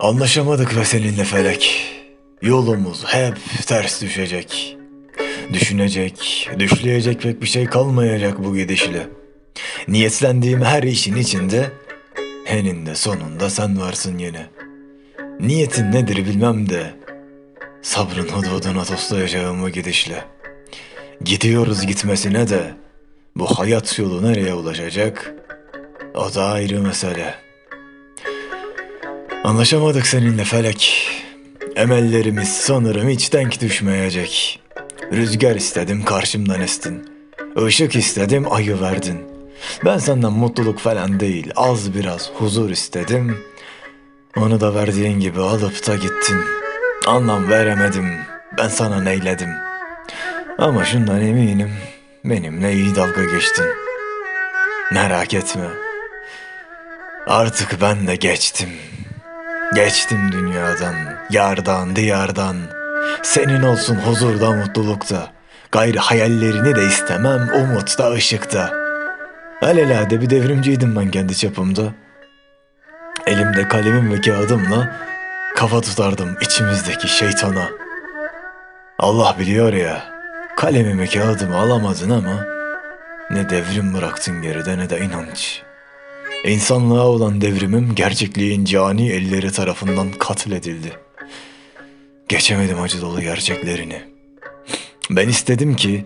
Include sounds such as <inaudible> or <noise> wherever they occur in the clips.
Anlaşamadık ve seninle felek. Yolumuz hep ters düşecek. Düşünecek, düşleyecek pek bir şey kalmayacak bu gidişle. Niyetlendiğim her işin içinde eninde sonunda sen varsın yine. Niyetin nedir bilmem de sabrın hududuna toslayacağım bu gidişle. Gidiyoruz gitmesine de bu hayat yolu nereye ulaşacak? O da ayrı mesele. Anlaşamadık seninle felek. Emellerimiz sanırım hiç denk düşmeyecek. Rüzgar istedim karşımdan estin. Işık istedim ayı verdin. Ben senden mutluluk falan değil az biraz huzur istedim. Onu da verdiğin gibi alıp da gittin. Anlam veremedim. Ben sana neyledim. Ama şundan eminim. Benimle iyi dalga geçtin. Merak etme. Artık ben de geçtim. Geçtim dünyadan, yardan, diyardan. Senin olsun huzurda, mutlulukta. Gayrı hayallerini de istemem, umutta, ışıkta. Alelade bir devrimciydim ben kendi çapımda. Elimde kalemim ve kağıdımla kafa tutardım içimizdeki şeytana. Allah biliyor ya, kalemimi kağıdımı alamadın ama ne devrim bıraktın geride ne de inanç. İnsanlığa olan devrimim gerçekliğin cani elleri tarafından katledildi. Geçemedim acı dolu gerçeklerini. Ben istedim ki,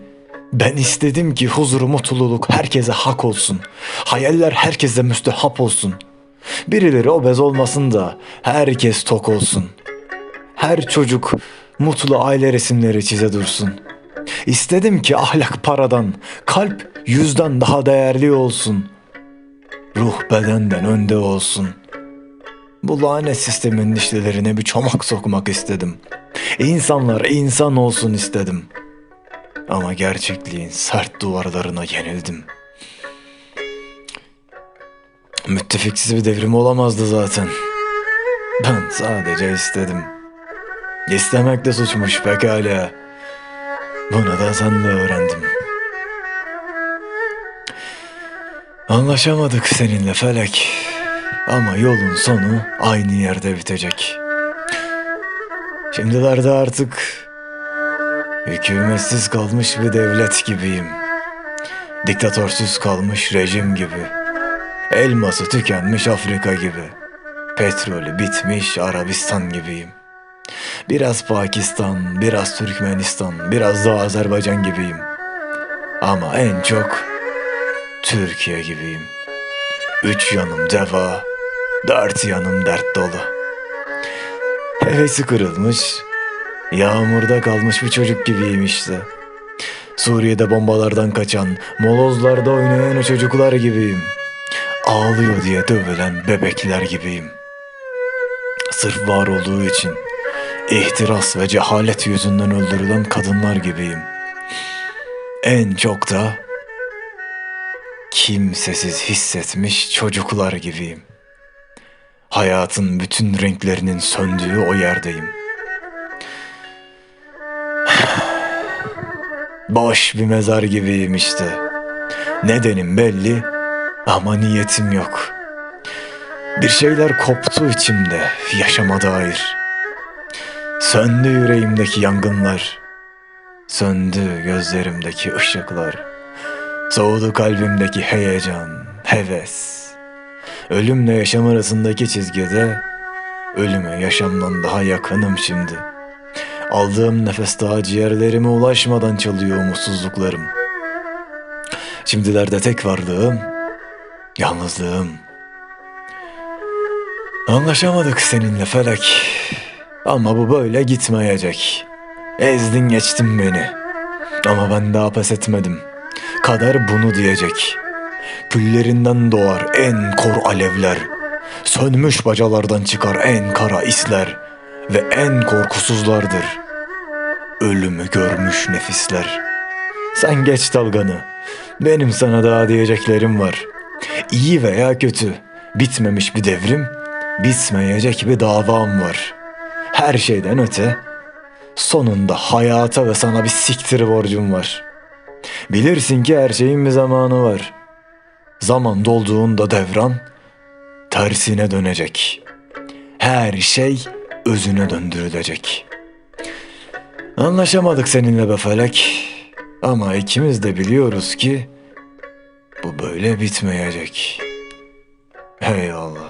ben istedim ki huzur, mutluluk herkese hak olsun. Hayaller herkese müstehap olsun. Birileri obez olmasın da herkes tok olsun. Her çocuk mutlu aile resimleri çize dursun. İstedim ki ahlak paradan, kalp yüzden daha değerli olsun. Ruh bedenden önde olsun. Bu lanet sistemin işlelerine bir çomak sokmak istedim. İnsanlar insan olsun istedim. Ama gerçekliğin sert duvarlarına yenildim. Müttefiksiz bir devrim olamazdı zaten. Ben sadece istedim. İstemek de suçmuş pekala. Bunu da sen de öğrendim. Anlaşamadık seninle felek. Ama yolun sonu aynı yerde bitecek. Şimdilerde artık hükümetsiz kalmış bir devlet gibiyim. Diktatörsüz kalmış rejim gibi. Elması tükenmiş Afrika gibi. Petrolü bitmiş Arabistan gibiyim. Biraz Pakistan, biraz Türkmenistan, biraz da Azerbaycan gibiyim. Ama en çok Türkiye gibiyim. Üç yanım deva, dört yanım dert dolu. Hevesi kırılmış, yağmurda kalmış bir çocuk gibiyim işte. Suriye'de bombalardan kaçan, molozlarda oynayan o çocuklar gibiyim. Ağlıyor diye dövülen bebekler gibiyim. Sırf var olduğu için ihtiras ve cehalet yüzünden öldürülen kadınlar gibiyim. En çok da kimsesiz hissetmiş çocuklar gibiyim. Hayatın bütün renklerinin söndüğü o yerdeyim. <sighs> Boş bir mezar gibiyim işte. Nedenim belli ama niyetim yok. Bir şeyler koptu içimde yaşama dair. Söndü yüreğimdeki yangınlar. Söndü gözlerimdeki ışıklar. Soğudu kalbimdeki heyecan, heves. Ölümle yaşam arasındaki çizgide ölüme yaşamdan daha yakınım şimdi. Aldığım nefes daha ciğerlerime ulaşmadan çalıyor umutsuzluklarım. Şimdilerde tek varlığım yalnızlığım. Anlaşamadık seninle felek. Ama bu böyle gitmeyecek. Ezdin geçtin beni. Ama ben daha pes etmedim. Kader bunu diyecek. Küllerinden doğar en kor alevler. Sönmüş bacalardan çıkar en kara isler. Ve en korkusuzlardır. Ölümü görmüş nefisler. Sen geç dalganı. Benim sana daha diyeceklerim var. İyi veya kötü. Bitmemiş bir devrim. Bitmeyecek bir davam var. Her şeyden öte. Sonunda hayata ve sana bir siktir borcum var.'' Bilirsin ki her şeyin bir zamanı var. Zaman dolduğunda devran tersine dönecek. her şey özüne döndürülecek. Anlaşamadık seninle be Felek. Ama ikimiz de biliyoruz ki bu böyle bitmeyecek. Eyvallah.